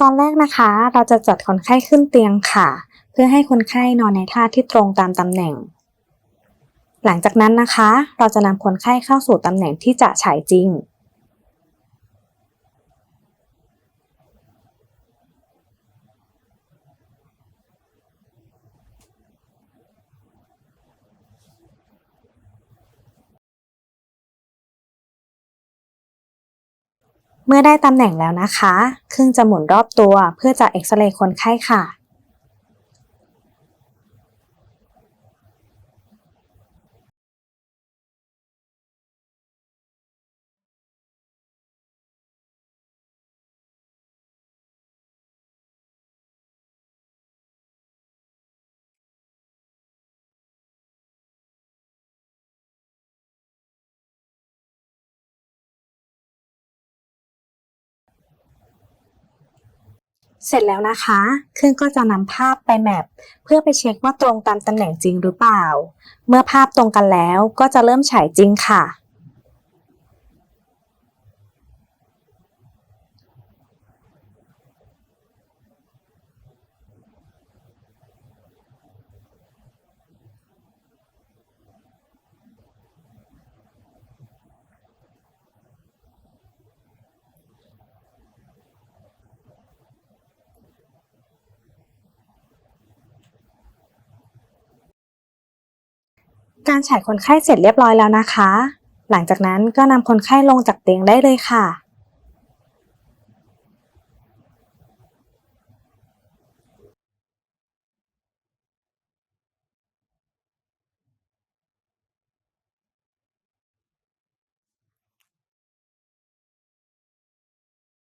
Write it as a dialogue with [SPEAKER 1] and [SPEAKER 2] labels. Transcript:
[SPEAKER 1] ตอนแรกนะคะเราจะจัดคนไข้ขึ้นเตียงค่ะ เพื่อให้คนไข้นอนในท่าที่ตรงตามตำแหน่ง หลังจากนั้นนะคะ เราจะนำคนไข้เข้าสู่ตำแหน่งที่จะฉายจริง เมื่อได้ตำแหน่งแล้วนะคะ เครื่องจะหมุนรอบตัวเพื่อจะเอ็กซเรย์คนไข้ค่ะ เสร็จแล้วนะคะ เครื่องก็จะนำภาพไปแมปเพื่อไปเช็คว่าตรงตามตำแหน่งจริงหรือเปล่า เมื่อภาพตรงกันแล้วก็จะเริ่มฉายจริงค่ะ การฉายคนไข้เสร็จเรียบร้อยแล้วนะคะ หลังจากนั้นก็นำคนไข้ลงจากเตียงได้เลยค่ะ